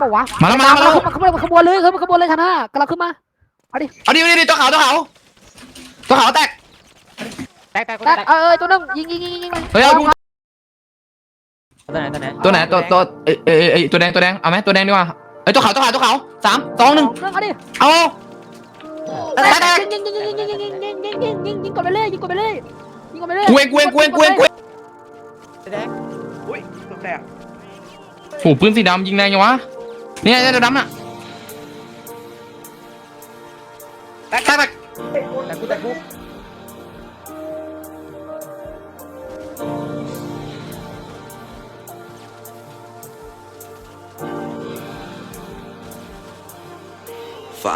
บอกวะมาแล้วมาแล้วมาแล้วขบวนขบวนเลยขบวนเลยชนะกำลังขึ้นมาเอาดิเอาดิดิตัวขาวตัวขาวตัวขาวแตกแตกแตกแตกเออตัวนึงยิงยิงยิงยิงเฮ้ยเอาดูตัวไหนตัวไหนตัวไหนตัวตัวเอ้ยเอ้ยเอ้ยตัวแดงตัวแดงเอาไหมตัวแดงดีกว่าเอ้ยตัวขาวตัวขาวตัวขาวสามสองหนึ่งเอาดิเอาแตกแตกยิงยิงยิงยิงยิงยิงยิงยิงยิงยิงยิงกดไปเลยยิงกดไปเลยยิงกดไปเลยกูเองกูเองกูเองกูเองกูเองแดงอุ้ยตัวแตกโหปืนสีดำยิงแรงยังวะ เนี่ยไอ้ตัวดำน่ะแตกแตกแตกแต่กูแต่กูฝ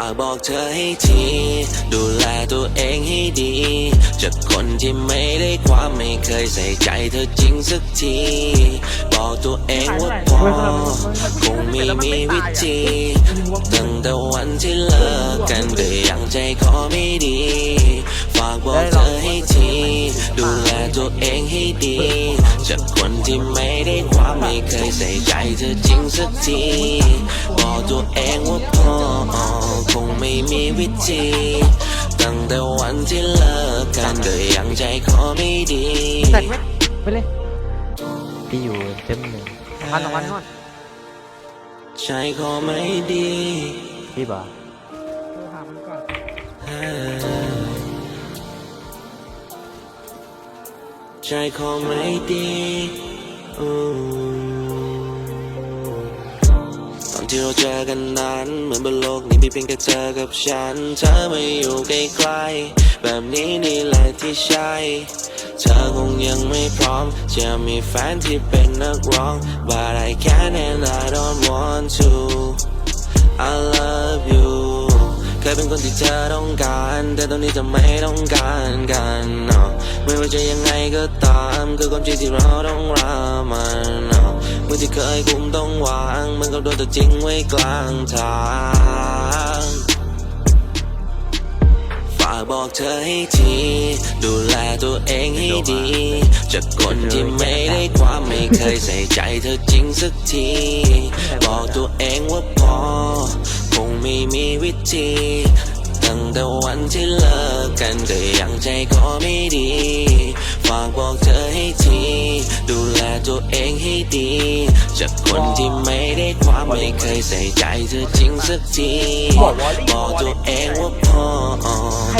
ากบอกเธอให้ที ดูแลตัวเองให้ดี จากคนที่ไม่ได้ความไม่เคยใส่ใจเธอจริงสักที บอกตัวเองว่าพอคงไม่มีวิธีตั้งแต่วันที่เลิกกันก็ยังใจคอไม่ดี ฝากบอกเธ ตัวเองให้ดี จากคนที่ไม่ได้ความไม่เคยใส่ใจเธอจริงสักที บอกตัวเองว่าพอคงไม่มีวิธี ตั้งแต่วันที่เลิกกันก็ยังใจคอไม่ดีแตกไหมไปเลยพี่อยู่เต็มหนึ่งพันสองพันก่อนใจคอไม่ดี พี่บ่า ใจคอไม่ดีอตอนที่เราเจอกันนั้น เหมือนบนโลกนี้มีเพียงแค่เธอกับฉัน เธอไม่อยู่ใกล้ๆแบบนี้นี่แหละที่ใช่เธอคงยังไม่พร้อม จะมีแฟนที่เป็นนักร้อง but I can and I don't want to I love you เคยเป็นคนที่เธอต้องการ แต่ตอนนี้จะไม่ต้องการกันไม่ว่าจะยังไงก็ตาม คือความจริงที่เราต้องรามัน no เมื่อที่เคยคุมต้องวางมันก็โดนตัวจริงไว้กลางทางฝากบอกเธอให้ที ดูแลตัวเองให้ดี จากคนที่ไม่ได้ความไม่เคยใส่ใจเธอจริงสักที บอกตัวเองว่าพอ คงไม่มีวิธีตั้งแต่วันที่เลิกกันก็ยังใจคอไม่ดี ฝากบอกเธอให้ที ดูแลตัวเองให้ดี จากคนที่ไม่ได้ความไม่เคยใส่ใจเธอจริงสักที บอกตัวเองว่าพอ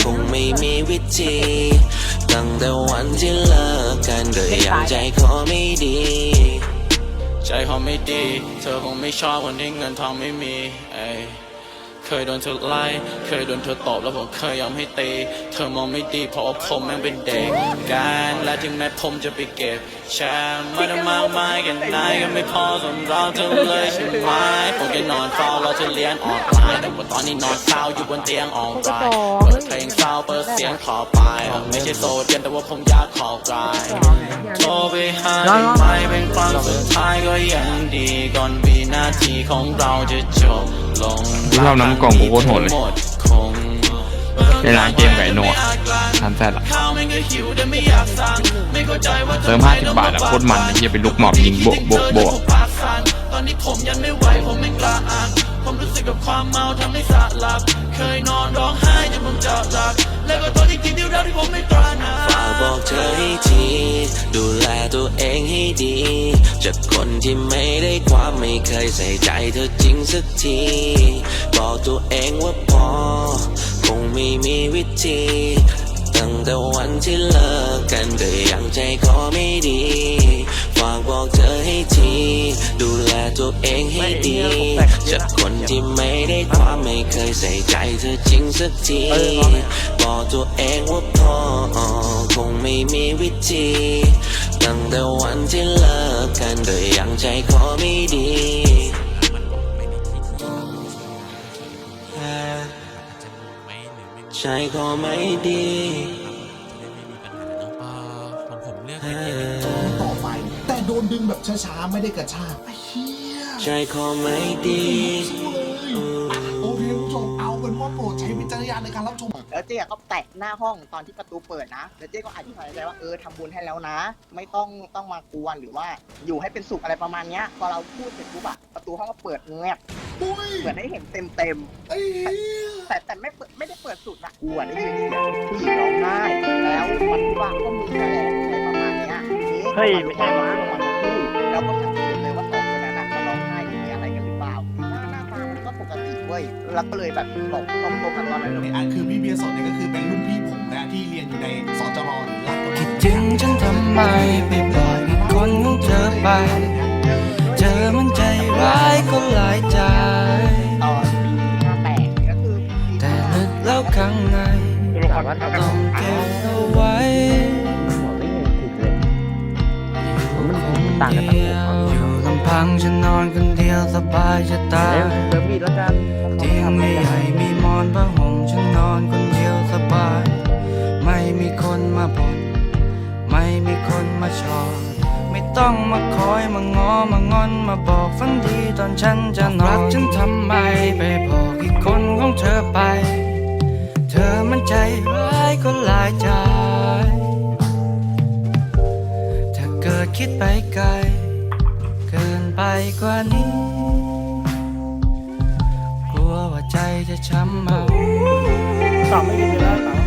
คงไม่มีวิธีตั้งแต่วันที่เลิกกันก็ยังใจคอไม่ดีใจเขาไม่ดี เธอคงไม่ชอบคนที่เงินทองไม่มีเอ้ เคยโดนเธอไล่เคยโดนเธอตบแล้วผมเคยยอมให้ตีเธอมองไม่ดีเพราะว่าผมแม่งเป็นเด็กกันและถึงแม้ผมจะไปเก็บแชมป์มาได้มากมายแค่ไหนก็ไม่พอสำหรับเธอเลยใช่ไหมผมแค่นอนเฝ้ารอเธอเลี้ยงออนไลน์แต่ว่าตอนนี้นอนเศร้าอยู่บนเตียงออนไลน์เปิดเพลงเศร้าเปิดเสียงขอไปไม่ใช่โซเดียนแต่ว่าผมอยากขอกลายโทรไปหาได้ไหมเป็นครั้งสุดท้ายก็ยังดีก่อนวินาทีของเราจะจบ ลงกูชอบน้ำกล่องกูโคตรโหดเลยในร้านเกมไก่หนวดทันแซดละข้าวแม่งก็หิม่อยาสิบบาทอะโคตรมันเฮียไปลุกหมอบยิงโบะโบะโบะ อนนี้ผมยังไม่ไหวผมไม่กล้าอ่านผมรู้สึกกับความเมาทำให้สะหลับ เคยนอนร้องไห้จนผมจะหลับ แล้วก็ตัวจริงที่เราที่ผมไม่ตราหนาฝากบอกเธอให้ที ดูแลตัวเองให้ดี จากคนที่ไม่ได้ความไม่เคยใส่ใจเธอจริงสักที บอกตัวเองว่าพอ คงไม่มีวิธีตั้งแต่วันที่เลิกกันก็ยังใจคอไม่ดี ตัวเองให้ดีจากคนที่ไม่ได้ความไม่เคยใส่ใจเธอจริงสักทีบอกตัวเองว่าพอคงไม่มีวิธีตั้งแต่วันที่เลิกกันก็ยังใจคอไม่ดีใจคอไม่ดีของผมเลือกต่อไป แต่โดนดึงแบบช้าๆ ไม่ได้กระชากไอ้เหี้ย ใจคอไม่ดี สู้เลยโอเคคุณผู้ชมเอาเป็นว่าโปรดใช้วิจารณญาณในการรับชมเอแล้วเจ๊ก็แตะหน้าห้องตอนที่ประตูเปิดนะ แล้วเจ๊ก็อธิบายใจว่าเออทำบุญให้แล้วนะ ไม่ต้องต้องมากวนหรือว่าอยู่ให้เป็นสุขอะไรประมาณเนี้ย พอเราพูดเสร็จปุ๊บอะประตูห้องก็เปิดเงียบอุ้ยเปิดให้เห็นเต็มเต็มไอ้เหี้ยๆแต่แต่ไม่เปิดไม่ได้เปิดสุดนะกลัวได้ยินเสียงผู้หญิงร้องไห้แล้วมันว่าก็มึงนั่นแหละอะไรประมาณเนี้ยทีนี้เฮ้ยไม่ใช่มั้งมันพูดแล้วก็สัง ปกติเว้ยแล้วก็เลยแบบบอกตรงๆกันตอนนั้นเลยอันคือพี่เบียร์สดเนี่ยก็คือเป็นรุ่นพี่ผมนะที่เรียนอยู่ในสจรหรือรัฐกระบัคิงดถึงฉันทำไมไปปล่อยให้คนของเธอไป พังฉันนอนคนเดียวสบายจะตายเดี๋ยวเติมมีดแล้วกันเตียงไม่ใหญ่มีหมอนผ้าห่มฉันนอนคนเดียวสบาย ไม่มีคนมาบ่นไม่มีคนมาชอไม่ต้องมาคอยมางอมางอนมาบอกฝันดีตอนฉันจะนอนรักฉันทำไมไปบอกอีกคนของเธอไป เธอมันใจร้ายก็หลายใจถ้าเกิดคิดไปไกลเกิน ไปกว่านี้ กลัวว่าใจจะช้ำเอาตอบไม่ยินอยู่แล้วตอบ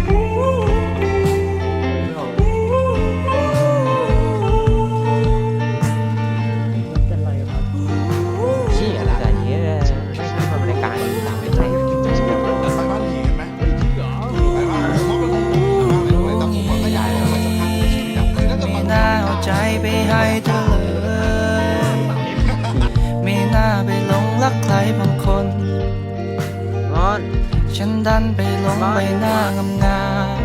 ดันไปหลงใบหน้างามงาม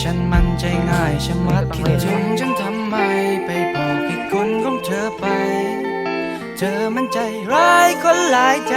ฉันมันใจง่ายฉันมัดคิดถึงฉันทำไม ไปบอกอีกคนของเธอไป เธอมันใจร้ายคนหลายใจ